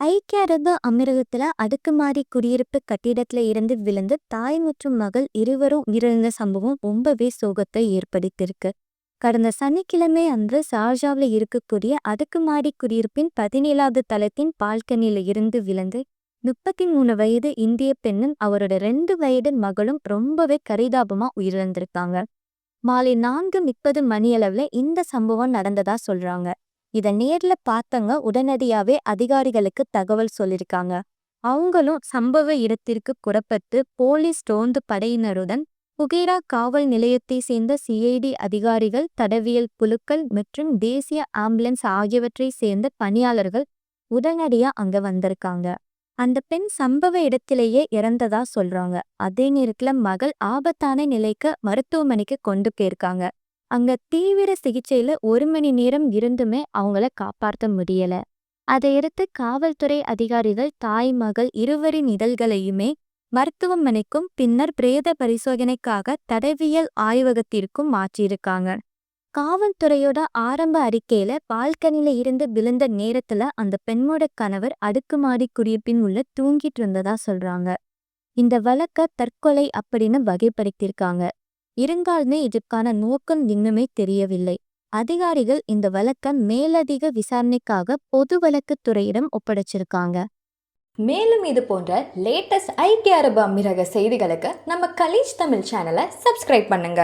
ஐக்கிய அரபு அமீரகத்துல அடுக்குமாடி குடியிருப்பு கட்டிடத்துல இருந்து விழுந்து தாய் மற்றும் மகள் இருவரும் உயிரிழந்த சம்பவம் ரொம்பவே சோகத்தை ஏற்படுத்தியிருக்கு. கடந்த சனிக்கிழமை அன்று ஷார்ஜாவில் இருக்கக்கூடிய அடுக்குமாடி குடியிருப்பின் பதினேழாவது தளத்தின் பால்கனியில இருந்து விழுந்து முப்பத்தி மூணு வயது இந்திய பெண்ணும் அவரோட ரெண்டு வயது மகளும் ரொம்பவே கரிதாபமா உயிரிழந்திருக்காங்க. மாலை நான்கு முப்பது மணியளவுல இந்த சம்பவம் நடந்ததா சொல்றாங்க. இத நேர்ல பார்த்தவங்க உடனடியாவே அதிகாரிகளுக்கு தகவல் சொல்லிருக்காங்க. அவங்களும் சம்பவ இடத்திற்கு புறப்பட்டு போலீஸ் ரோந்து படையினருடன் புகேரா காவல் நிலையத்தை சேர்ந்த சிஐடி அதிகாரிகள் தடவியல் குழுக்கள் மற்றும் தேசிய ஆம்புலன்ஸ் ஆகியவற்றை சேர்ந்த பணியாளர்கள் உடனடியா அங்க வந்திருக்காங்க. அந்த பெண் சம்பவ இடத்திலேயே இறந்ததா சொல்றாங்க. அதே நேரத்துல மகள் ஆபத்தான நிலைக்கு மருத்துவமனைக்கு கொண்டு போயிருக்காங்க. அங்க தீவிர சிகிச்சையில ஒரு மணி நேரம் இருந்துமே அவங்கள காப்பாற்ற முடியல. அதையடுத்து காவல்துறை அதிகாரிகள் தாய் மகள் இருவரின் இதழ்களையுமே மருத்துவமனைக்கும் பின்னர் பிரேத பரிசோதனைக்காக தடவியல் ஆய்வகத்திற்கும் மாற்றியிருக்காங்க. காவல்துறையோட ஆரம்ப அறிக்கையில பால்கனில இருந்து விழுந்த நேரத்துல அந்த பெண்ணோட கணவர் அடுக்குமாடி குடியிருப்பின் உள்ள தூங்கிட்டு இருந்ததா சொல்றாங்க. இந்த வழக்க தற்கொலை அப்படின்னு வகைப்படுத்தியிருக்காங்க. இருந்தாலுமே இதற்கான நோக்கம் இன்னுமே தெரியவில்லை. அதிகாரிகள் இந்த வழக்க மேலதிக விசாரணைக்காக பொது வழக்குத்துறையிடம் ஒப்படைச்சிருக்காங்க. மேலும் இது போன்ற லேட்டஸ்ட் ஐக்கிய அரபு அமீரக செய்திகளுக்கு நம்ம கலீஜ் தமிழ் சேனலை சப்ஸ்கிரைப் பண்ணுங்க.